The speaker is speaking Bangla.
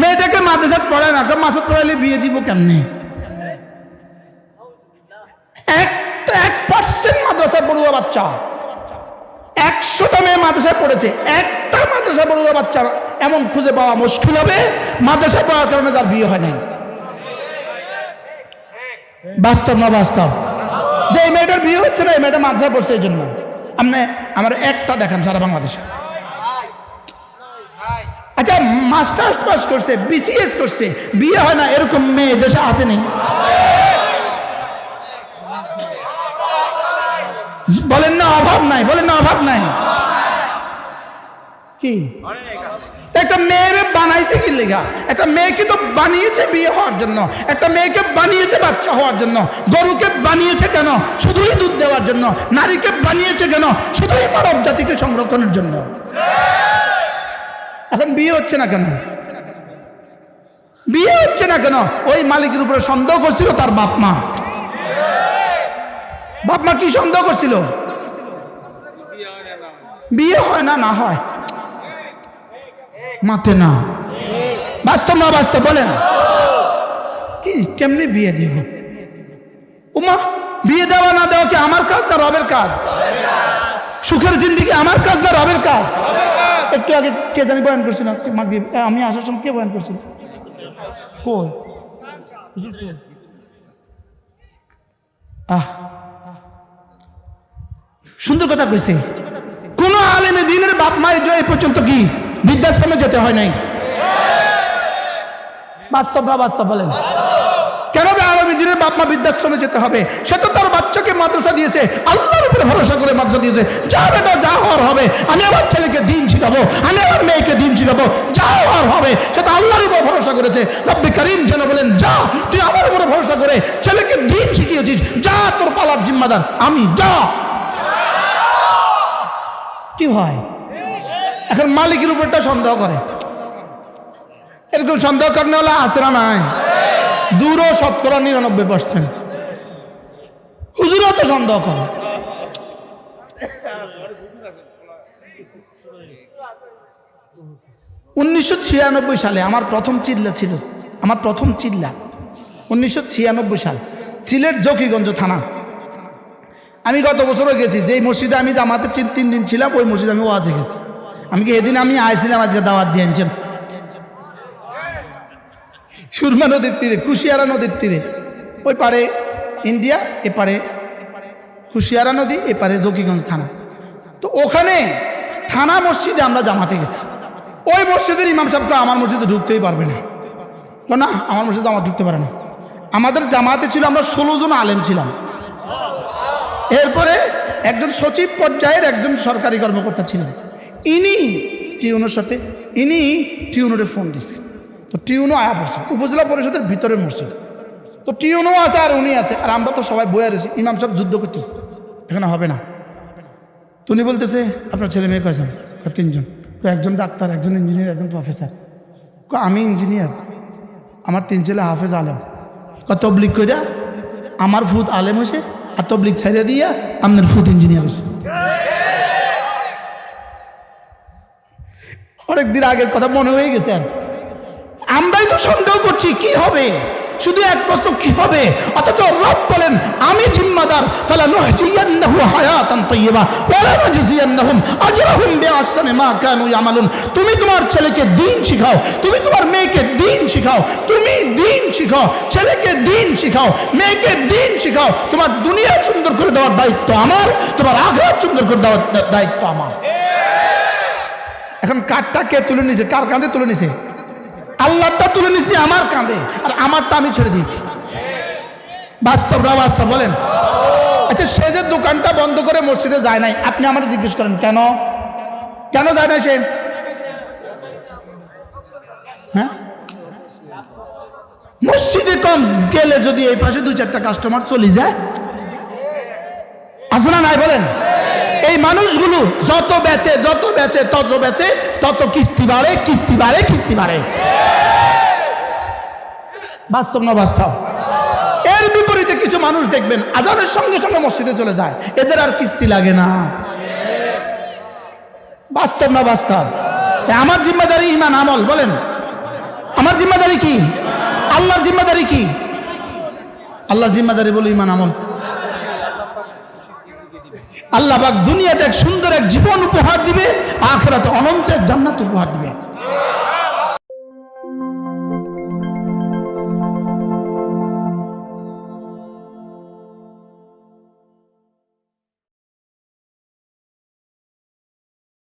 মেয়েটাকে মাদ্রাসাত পড়ায় না, তো মাসাত পড়াইলে বিয়ে দিব কেমনে? একটা এক পার্সেন্ট মাদ্রাসায় পড়ুয়া বাচ্চা। একশোটা মেয়ে মাদ্রাসায় পড়েছে, একটা মাদ্রাসায় পড়ুয়া বাচ্চা এমন খুঁজে পাওয়া মুশকিল হবে, মাদ্রাসায় পড়ার কারণে তার বিয়ে হয় নাই। বাস্তব না বাস্তব? যে এই মেয়েটার বিয়ে হচ্ছে না, এই মেয়েটা মাদ্রাসায় পড়ছে এই জন্য। আপনি আমার একটা দেখান সারা বাংলাদেশে। মাস্টার্স পাস করছে বিসিএস করছে। বিয়ে হয় না, এরকম মেয়ে দেশে আছে নেই বলেন না, অভাব নাই, বলেন না, অভাব নাই। কি? একটা মেয়েরে বানাইছে কি লেখা একটা মেয়েকে তো বানিয়েছে বিয়ে হওয়ার জন্য। একটা মেয়েকে বানিয়েছে বাচ্চা হওয়ার জন্য। গরুকে বানিয়েছে কেন? শুধুই দুধ দেওয়ার জন্য। নারীকে বানিয়েছে কেন? শুধুই মানব জাতিকে সংরক্ষণের জন্য। এখন বিয়ে হচ্ছে না কেন? বিয়ে হচ্ছে না কেন? ওই মালিকের উপরে সন্দেহ করছিল তার বাপ মা। বাপ মা কি সন্দেহ করছিল? বিয়ে হয় না না হয়? মাতে না। বাস্তব না বাস্তব, বলেন। কি, কেমনি বিয়ে দিব? উমা, বিয়ে দেওয়া না দেওয়া কি আমার কাজ না রবের কাজ? সুখের জিন্দিগি আমার কাজ না রবের কাজ? একটু আগে কে জানি বয়ান করছিল আজকে মাগরিব। আমি আসার সময় কে বয়ান করছিল? সুন্দর কথা কইছে। কোন আলেমে দিনের বাপ মায়ের জয় পর্যন্ত কি বৃদ্ধাশ্রমে যেতে হয় নাই? বাস্তব না বাস্তব বলেন। কেন বে আগামী দিনের বাপ মা বৃদ্ধাশ্রমে যেতে হবে? সে তো তার বাচ্চাকে মাদ্রাসা দিয়েছে, আল্লাহর উপরে ভরসা করে মাদ্রাসা দিয়েছে। যা বেটা, যা হওয়ার হবে। আমি আমার ছেলেকে দিন শিখাবো আমি আমার মেয়েকে দিন শিখাবো যা হওয়ার হবে, সে তো আল্লাহর উপর ভরসা করেছে। রব্বি করিম যেন বলেন, যা, তুই আমার উপরে ভরসা করে ছেলেকে দিন শিখিয়েছিস যা তোর পালার জিম্মাদার, আমি, যা। কি হয় এখন মালিকের উপরটা সন্দেহ করে। এরকম সন্দেহ করেন হলে আসরা নাই। দূরও শতকরা নিরানব্বই পার্সেন্ট তো সন্দেহ করে। উনিশশো সালে আমার প্রথম চিল্লা ছিল। আমার প্রথম চিল্লা। উনিশশো ছিয়ানব্বই সাল। সিলেট জকিগঞ্জ থানা। আমি গত বছরও গেছি। যেই মসজিদে আমি জামাতে তিন তিন দিন ছিলাম, ওই মসজিদে আমি ওয়াজে গেছি। আমি কি এদিন আমি আইছিলাম আজকে দাওয়াত দিয়ে আনছেন? সুরমা নদীর তীরে, কুশিয়ারা নদীর তীরে। ওই পারে ইন্ডিয়া এপারে কুশিয়ারা নদী এপারে জকিগঞ্জ থানা। তো ওখানে থানা মসজিদে আমরা জামাতে গেছি। ওই মসজিদের ইমাম সাহেবকে আমার মসজিদে ঢুকতেই পারবে না। বলল, না? আমার মসজিদে আমার ঢুকতে পারে না। আমাদের জামাতে ছিল আমরা ষোলো জন আলেম ছিলাম। এরপরে একজন সচিব পর্যায়ের একজন সরকারি কর্মকর্তা ছিলেন। ইনি টিউনোর সাথে ইনি টিউনোরে ফোন দিছে। তো টিউনো আয়া পড়ছে উপজেলা পরিষদের ভিতরের মসজিদ। তো টিউনও আছে আর উনি আছে। আর আমরা তো সবাই বয়ে রয়েছি। ইমাম সাহেব যুদ্ধ করতেছে। এখানে হবে না। তো উনি বলতেছে, আপনার ছেলে মেয়ে কয়জন? তিনজন। একজন ডাক্তার, একজন ইঞ্জিনিয়ার, একজন প্রফেসর। আমি ইঞ্জিনিয়ার। আমার তিন ছেলে হাফেজ আলেম। কয় তবলিক কইরা আমার ফুত আলেম হয়েছে আর তবলিক ছাইড়া দিয়া আপনার ফুত ইঞ্জিনিয়ার হয়েছে অনেকদিন আগের কথা মনে হয়ে গেছে আর। আমরাই তো সন্দেহ করছি, কি হবে? শুধু এক প্রশ্ন কি হবে? অথচ রব বলেন আমি জিম্মাদার ফালা নুহজিয়ান্নাহু হায়াতান তাইয়্যিবা ওয়ালা নাজজিয়ান্নাহুম আজরাহুম বিআহসানি মা কানু ইয়ামালুন। তুমি তোমার ছেলেকে দিন শিখাও তুমি তোমার মেয়েকে দিন শিখাও তুমি দিন শিখাও ছেলেকে দিন শিখাও মেয়েকে দিন শিখাও। তোমার দুনিয়া সুন্দর করে দেওয়ার দায়িত্ব আমার তোমার আখিরাত সুন্দর করে দেওয়ার দায়িত্ব আমার। এখন কাঠটা কে তুলে নিছে? কার কাঁধে তুলে নিছে? আল্লাহটা তুলে নিছি, আমার কাঁধে। আর আমারটা আমি ছেড়ে দিয়েছি। বাস্তব না বাস্তব, বলেন? আচ্ছা সে যে দোকানটা বন্ধ করে মসজিদে যায় নাই, আপনি আমার জিজ্ঞেস করেন, কেন? কেন যায় না সে? হ্যাঁ? মসজিদে কম গেলে যদি এই পাশে দু চারটা কাস্টমার চলে যায় না নাই, বলেন? এই মানুষগুলো যত বেচে যত বেচে, তত বেচে, তত কিস্তি বাড়ে কিস্তি বাড়ে কিস্তি বাড়ে। বাস্তব না বাস্তব? এর বিপরীতে কিছু মানুষ দেখবেন, আজানের সঙ্গে সঙ্গে মসজিদে চলে যায়। এদের আর কিস্তি লাগে না। বাস্তব না বাস্তব? আমার জিম্মাদারি ইমান, আমল, বলেন। আমার জিম্মাদারি কি? আল্লাহর জিম্মাদারি কি? আল্লাহর জিম্মাদারি বলে ইমান, আমল। আল্লাহ বাক দুনিয়াতে এক সুন্দর এক জীবন উপহার দিবে, আখরাতে অনন্ত এক জান্নাত উপহার দিবে।